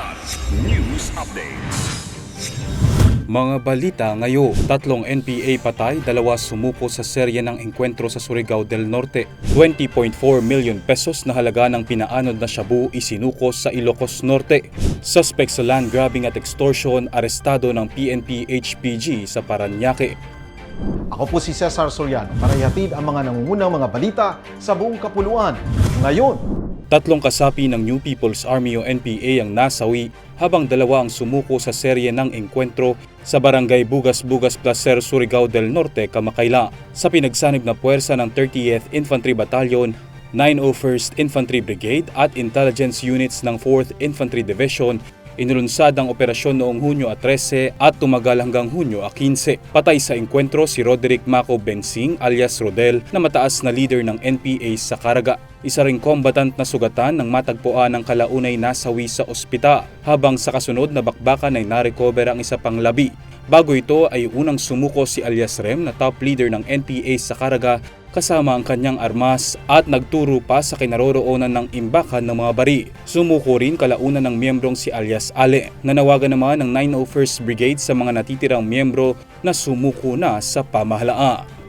Kilat News Updates. Mga balita ngayon, tatlong NPA patay, dalawa sumuko sa serye ng engkwentro sa Surigao del Norte. 20.4 million pesos na halaga ng pinaanod na shabu isinuko sa Ilocos Norte. Suspect sa land grabbing at extortion arestado ng PNP HPG sa Paranaque. Ako po si Cesar Soriano para ihatid ang mga nangungunang mga balita sa buong kapuluan. Ngayon, Tatlong kasapi ng New People's Army o NPA ang nasawi habang dalawa ang sumuko sa serye ng engkwentro sa barangay Bugas-Bugas Placer, Surigao del Norte, Kamakayla. Sa pinagsanib na puwersa ng 30th Infantry Battalion, 901st Infantry Brigade at intelligence units ng 4th Infantry Division Inulunsad ang operasyon noong Hunyo 13 at tumagal hanggang Hunyo 15. Patay sa engkwentro si Roderick Mako Bensing alias Rodel na mataas na leader ng NPA sa Caraga. Isa ring combatant na sugatan ng matagpuan ng kalaunay nasawi sa ospita habang sa kasunod na bakbakan ay narecover ang isa pang labi. Bago ito ay unang sumuko si alias Rem na top leader ng NPA sa Caraga kasama ang kanyang armas at nagturo pa sa kinaroroonan ng imbakan ng mga bari. Sumuko rin kalaunan ng miyembrong si alias Ale. Nanawagan naman ng 901st Brigade sa mga natitirang miyembro na sumuko na sa pamahalaan.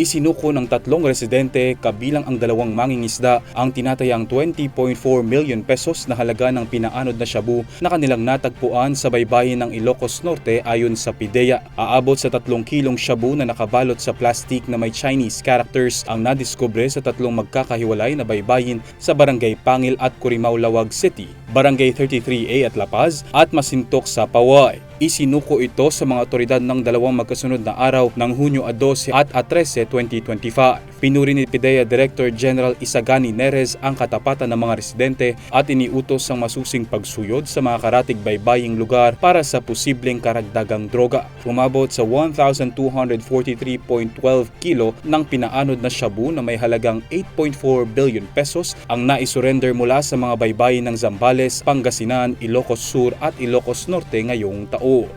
Isinuko ng tatlong residente kabilang ang dalawang mangingisda ang tinatayang 20.4 million pesos na halaga ng pinaanod na shabu na kanilang natagpuan sa baybayin ng Ilocos Norte ayon sa PIDEA. Aabot sa tatlong kilong shabu na nakabalot sa plastik na may Chinese characters ang nadiskubre sa tatlong magkakahiwalay na baybayin sa Barangay Pangil at Curimao Lawag City, Barangay 33A at La Paz at Masintok sa Paway. Isinuko ito sa mga otoridad ng dalawang magkasunod na araw ng Hunyo 12 at 13, 2025. Pinuri ni PIDEA Director General Isagani Neres ang katapatan ng mga residente at iniutos ang masusing pagsuyod sa mga karatig baybaying lugar para sa posibleng karagdagang droga. Umabot sa 1,243.12 kilo ng pinaanod na shabu na may halagang 8.4 billion pesos ang naisurrender mula sa mga baybayin ng Zambales, Pangasinan, Ilocos Sur at Ilocos Norte ngayong taon.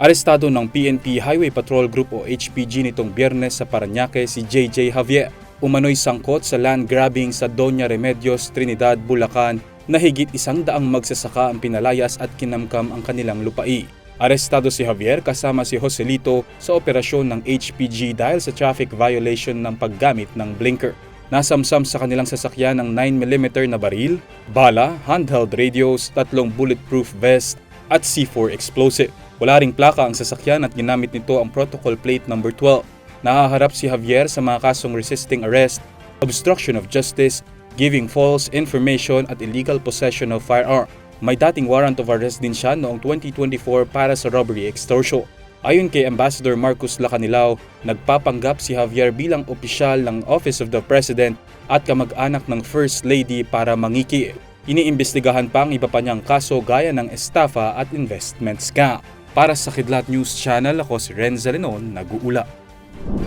Arestado ng PNP Highway Patrol Group o HPG nitong biyernes sa Paranaque si JJ Javier. Umano'y sangkot sa land grabbing sa Doña Remedios, Trinidad, Bulacan na higit isang daang magsasaka ang pinalayas at kinamkam ang kanilang lupai. Arestado si Javier kasama si Joselito sa operasyon ng HPG dahil sa traffic violation ng paggamit ng blinker. Nasamsam sa kanilang sasakyan ng 9mm na baril, bala, handheld radios, tatlong bulletproof vest at C4 explosive. Wala ring plaka ang sasakyan at ginamit nito ang protocol plate number 12. Nahaharap si Javier sa mga kasong resisting arrest, obstruction of justice, giving false information at illegal possession of firearm. May dating warrant of arrest din siya noong 2024 para sa robbery extortion. Ayon kay Ambassador Marcos Lacanilao, nagpapanggap si Javier bilang opisyal ng Office of the President at kamag-anak ng First Lady para mangiki. Iniimbestigahan pa ang iba pa niyang kaso gaya ng estafa at investment scam. Para sa Kidlat News Channel, ako si Renza Renon, nag-uula.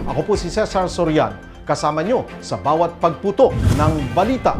ako po si Cesar Soriano kasama nyo sa bawat pagputo ng balita.